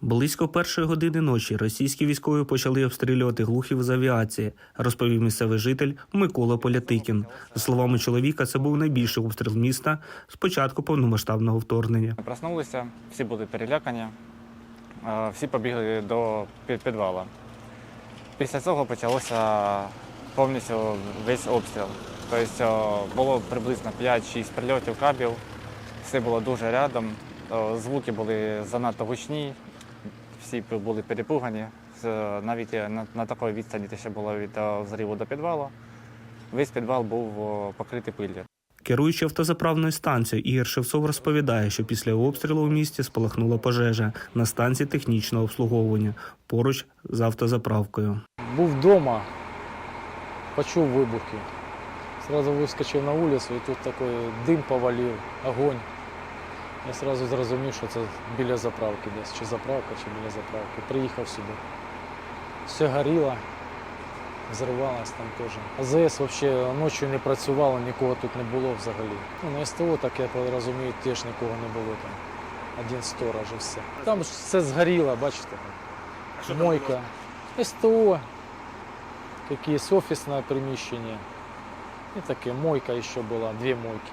Близько першої години ночі російські військові почали обстрілювати глухів з авіації, розповів місцевий житель Микола Полятикін. За словами чоловіка, це був найбільший обстріл міста з початку повномасштабного вторгнення. Проснулися, всі були перелякані, всі побігли до підвала. Після цього почалося повністю весь обстріл. Тобто було приблизно 5-6 прильотів кабів, все було дуже рядом, звуки були занадто гучні, всі були перепугані. Навіть на, на такій відстані, те, що було від е, взриву до підвалу, весь підвал був е, покритий пиллю. Керуючи автозаправною станцією, Ігор Шевцов розповідає, що після обстрілу у місті спалахнула пожежа на станції технічного обслуговування поруч з автозаправкою. Був вдома, почув вибухи. Сразу вискочив на вулицю і тут такий дим повалив, огонь. Я сразу зрозумів, що це біля заправки десь, чи заправка, чи біля заправки. Приїхав сюди. Все горіло, взривалось там теж. АЗС взагалі ночі не працювало, нікого тут не було взагалі. Ну, на СТО, так я розумію, теж нікого не було там. Один сторож і все. Там все згоріло, бачите. Мойка. СТО, якесь офісне приміщення. І таке мойка ще була, дві мойки.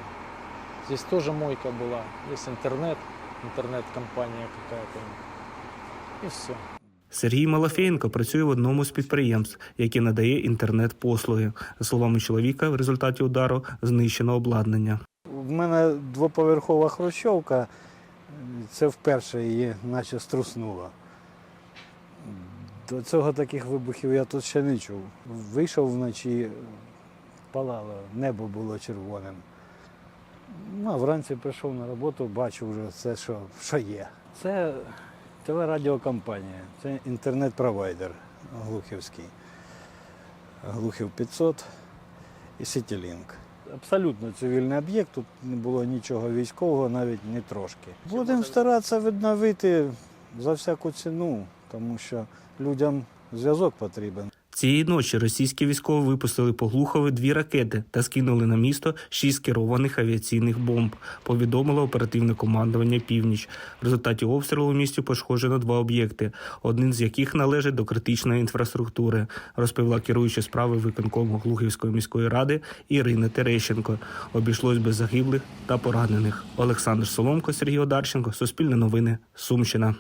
Здесь теж мойка була, є інтернет, інтернет-компанія какая-то. І все. Сергій Малафєєнко працює в одному з підприємств, яке надає інтернет-послуги. За словами чоловіка, в результаті удару знищено обладнання. В мене двоповерхова хрущовка, це вперше її наче струснуло. До цього таких вибухів я тут ще не чув. Вийшов вночі, палало, небо було червоним. Ну, а вранці прийшов на роботу, бачу вже все, що, що є. Це телерадіокомпанія, це інтернет-провайдер Глухівський. Глухів 500 і CityLink. Абсолютно цивільний об'єкт, тут не було нічого військового, навіть не трошки. Будемо старатися відновити за всяку ціну, тому що людям зв'язок потрібен. Цієї ночі російські військові випустили по Глухові дві ракети та скинули на місто шість керованих авіаційних бомб. Повідомило оперативне командування Північ. В результаті обстрілу у місті пошкоджено два об'єкти, один з яких належить до критичної інфраструктури, розповіла керуюча справи виконкому Глухівської міської ради Ірина Терещенко. Обійшлось без загиблих та поранених. Олександр Соломко, Сергій Одарченко, Суспільне новини, Сумщина.